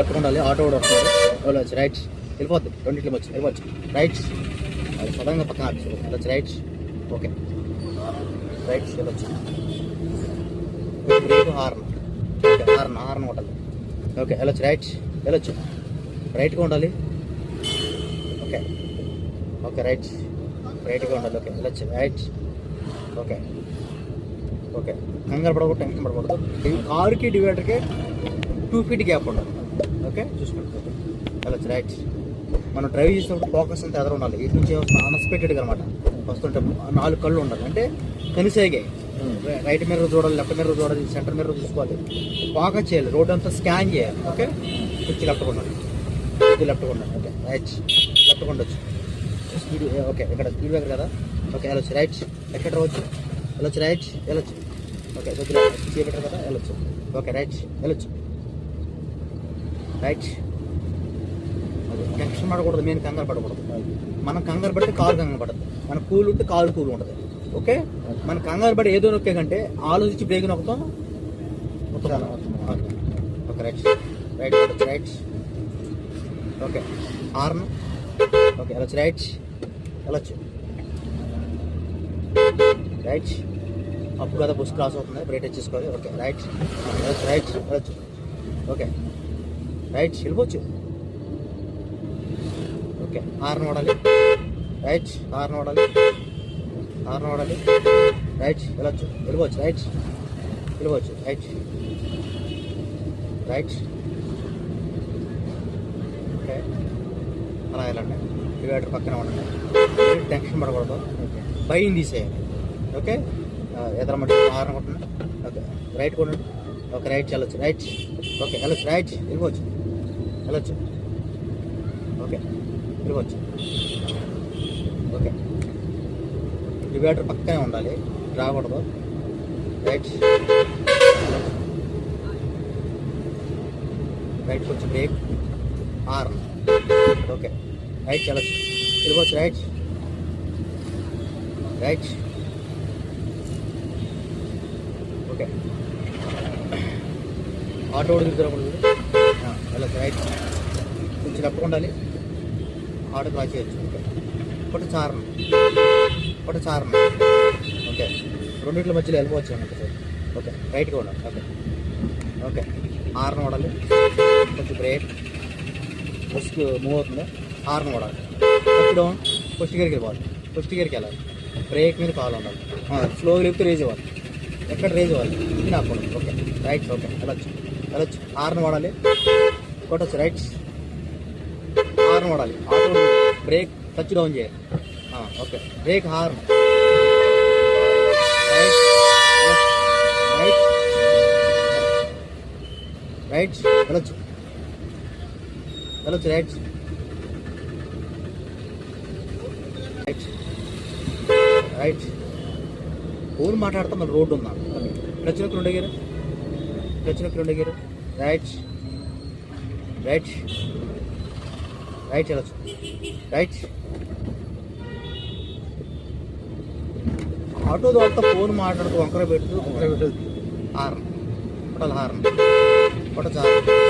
Left ఉండాలి. Auto కూడా వస్తుంది. వెళ్ళొచ్చు రైట్స్ వెళ్ళిపోద్ది. రెండింటిలో వచ్చి. వెళ్ళొచ్చు రైట్స్ అది సడన్గా పక్కన ఆపేసి వెళ్ళొచ్చు. Rights okay. రైట్స్ వెళ్ళొచ్చు. Brake horn. Okay horn. Horn ఉండాలి ఓకే వెళ్ళొచ్చు. రైట్స్ వెళ్ళొచ్చు. రైట్గా ఉండాలి. ఓకే. ఓకే రైట్స్ రైట్గా ఉండాలి. ఓకే వెళ్ళొచ్చు. Rights okay. ఓకే. కంగారు పడకూడదు టెన్షన్ పడకూడదు. కారుకి డివైడర్కి టూ ఫీట్ గ్యాప్ ఉండాలి. ఓకే? చూసుకోండి. ఓకే వెళ్ళొచ్చు రైట్. మనం డ్రైవ్ చేసినప్పుడు ఫోకస్ అంతా ఎదురు ఉండాలి. ఇటు నుంచి అన్ఎక్స్పెక్టెడ్గా అనమాట వస్తుంటే నాలుగు కళ్ళు ఉండాలి. అంటే కనిసేగాయి రైట్ మిర్రర్ చూడాలి లెఫ్ట్ మిర్రర్ చూడాలి సెంటర్ మిర్రర్ చూసుకోవాలి. ఫోకస్ చేయాలి. రోడ్ అంతా స్కాన్ చేయాలి. ఓకే? కొంచెం లెఫ్ట్ ఉండాలి. ఇది లెఫ్ట్ ఉండాలి. Okay right. లెఫ్ట్ ఉండొచ్చు. స్పీడ్ ఓకే ఇక్కడ స్పీడ్ బ్రేకర్ కదా? ఓకే వెళ్ళొచ్చు. రైట్. ఎక్కడ రావచ్చు? వెళ్ళొచ్చు రైట్. వెళ్ళొచ్చు. ఓకే కదా? వెళ్ళొచ్చు. Okay right. వెళ్ళొచ్చు. రైట్ అది టెన్షన్ పడకూడదు మేము కంగారు పడకూడదు. మనం కంగారు పడితే కారు కంగారు పడదు మన కూల్ ఉంటే కారు కూల్ ఉండదు ఓకే మన కంగారు పడి ఏదో నొక్కే కంటే ఆలోచించి బ్రేక్ నొక్కుతాం మొత్తం okay right right right okay horn okay వెళ్ళొచ్చు రైట్ వెళ్ళొచ్చు రైట్ అప్పుడు కదా బుస్ క్రాస్ అవుతుంది. బ్రేక్ టచ్ చేసుకోవాలి. ఓకే రైట్ వెళ్ళొచ్చు రైట్ వెళ్ళొచ్చు ఓకే రైట్ వెళ్ళిపోవచ్చు. ఓకే హార్న్ ఓడాలి రైట్ హార్న్ ఓడాలి హార్న్ ఓడాలి రైట్ వెళ్ళొచ్చు. వెళ్ళిపోవచ్చు. రైట్ వెళ్ళిపోవచ్చు. రైట్ రైట్ ఓకే అలా వెళ్ళండి. డివైడర్ పక్కన ఉండండి. టెన్షన్ పడకూడదు. ఓకే భయం తీసేయాలి. ఓకే ఎదరమంటే మట్టి హార్న్ కొట్టండి ఓకే రైట్ కొనండి. ఓకే రైట్ వెళ్ళొచ్చు. రైట్ ఓకే వెళ్ళొచ్చు. రైట్ వెళ్ళిపోవచ్చు. వెళ్ళొచ్చు ఓకే తిరగచ్చు ఓకే. డివైడర్ పక్కనే ఉండాలి రాకూడదు. రైట్. రైట్ కొంచెం బ్రేక్. ఆర్. ఓకే. రైట్ వెళ్ళచ్చు తిరగచ్చు రైట్. రైట్. ఓకే. ఆటో కూడా తిరుగుతున్నప్పుడు వెళ్ళొచ్చు రైట్ కొంచెం లెఫ్ట్ ఉండాలి. ఆర్డర్ క్రాస్ చేయొచ్చు. ఒకటి చారణ. ఒకటి చారణ. ఓకే. రెండింటి మధ్యలో వెళ్ళిపోవచ్చు అన్నట్టు ఓకే. రైట్గా ఉండాలి. Okay okay. హార్న్ వాడాలి కొంచెం బ్రేక్ ఫస్ట్ మూవ్ అవుతుంది. హార్న్ వాడాలి ఫస్ట్ డౌన్ ఫస్ట్ గేర్కి వెళ్ళిపోవాలి ఫస్ట్ గేర్కి వెళ్ళాలి. బ్రేక్ మీద కాల్ ఉండాలి. స్లోగా లేపితే రేజ్ ఇవ్వాలి. ఎక్కడ రేజ్ ఇవ్వాలి? ఇది నాకు ఓకే రైట్ ఓకే వెళ్ళొచ్చు. వెళ్ళచ్చు. హార్న్ వాడాలి. కొట్టచ్చు రైట్ హార్న్ వాడాలి. ఆటో బ్రేక్ టచ్ డౌన్ చేయాలి. Okay. Brake horn. Right right right వెళ్ళొచ్చు. వెళ్ళొచ్చు రైట్ రైట్ రైట్ ఫోన్ మాట్లాడితే మన రోడ్డు ఉందా? క్లచ్ నొక్కి రెండు ఎగిరు రైట్ రైట్ రైట్ వెళ్ళచ్చు రైట్ ఆటో వాళ్ళతో ఫోన్ మాట్లాడుతూ వంకర పెట్టు వంకర పెట్టు. హార్న్. కొట్టాలి హార్న్. కొట్టచ్చు హార్న్